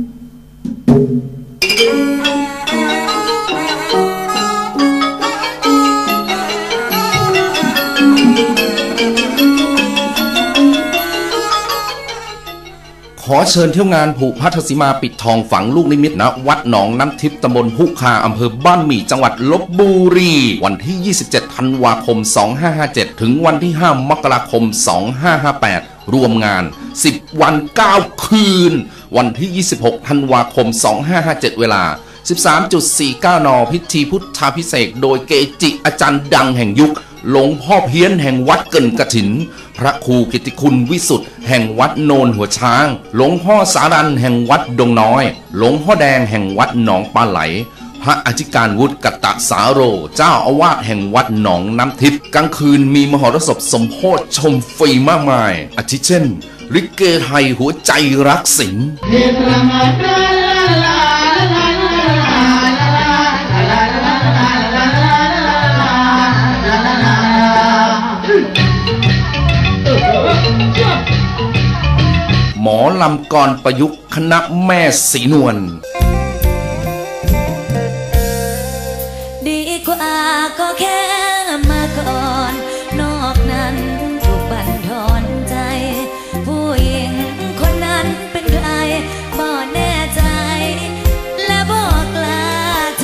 ขอเชิญเที่ยวงานผูกพัทธสีมาปิดทองฝังลูกนิมิตณวัดหนองน้ำทิพย์ตำบลพุคาอำเภอบ้านหมี่จังหวัดลบบุรี วันที่ 27 ธันวาคม 2557 ถึงวันที่ 5 มกราคม 2558 รวมงาน 10 วัน 9 คืน วันที่ 26 ธันวาคม 2557 เวลา 13.49 น พิธีพุทธาพิเศษโดยเกจิอาจารย์ดังแห่งยุค หลวงพ่อเพี้ยนแห่งวัดเกินกระถิน พระครูกิติคุณวิสุทธ์แห่งวัดโนนหัวช้าง หลวงพ่อสารันแห่งวัดดงน้อย หลวงพ่อแดงแห่งวัดหนองปลาไหล พระอธิการวุฒิกตะสาโร เจ้าอาวาสแห่งวัดหนองน้ำทิพย์กลางคืนมีมหรสพสมโพธชมฟรีมากมาย อาทิเช่น ลิเกไทยหัวใจรักสิงหมอลำกรประยุกต์คณะแม่สีนวล กว่าก็แค่มาก่อน นอกนั้นถูกบั่นทอนใจ ผู้หญิงคนนั้นเป็นใครบ่แน่ใจ และบอกกล้า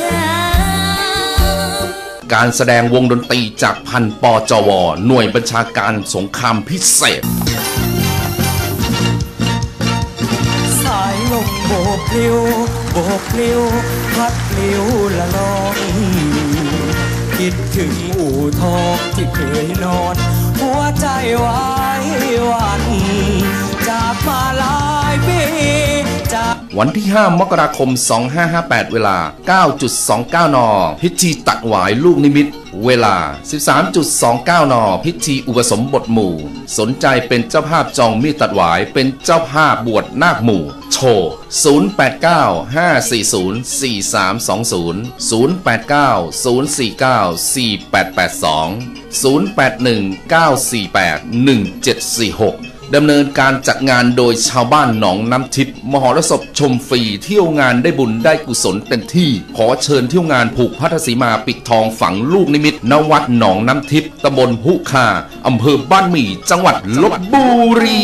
ถามการแสดงวงดนตรีจากพันปจว หน่วยบัญชาการสงครามพิเศษ สายลมโบกพลิ้วโบกพลิ้วพัดพลิ้วละลอง คิดถึงอู่ทองที่เคยนอน หัวใจไว้วันจากมาหลายปีจากวันที่ 5 มกราคม 2558 เวลา 9.29 น พิธีตัดหวายลูกนิมิต เวลา 13.29 น พิธีอุปสมบทหมู่ สนใจเป็นเจ้าภาพจองมีดตัดหวายเป็นเจ้าภาพบวชนาคหมู่ โชว์089-540-4320 089-049-4882 081-948-1746ดำเนินการจัดงานโดยชาวบ้านหนองน้ำทิพย์มหรสพชมฟรีเที่ยวงานได้บุญได้กุศลเต็มที่ ขอเชิญเที่ยวงานผูกพัทธสีมาปิดทองฝังลูกนิมิตณวัดหนองน้ำทิพย์ตำบลพุคาอำเภอบ้านหมี่จังหวัดลบบุรี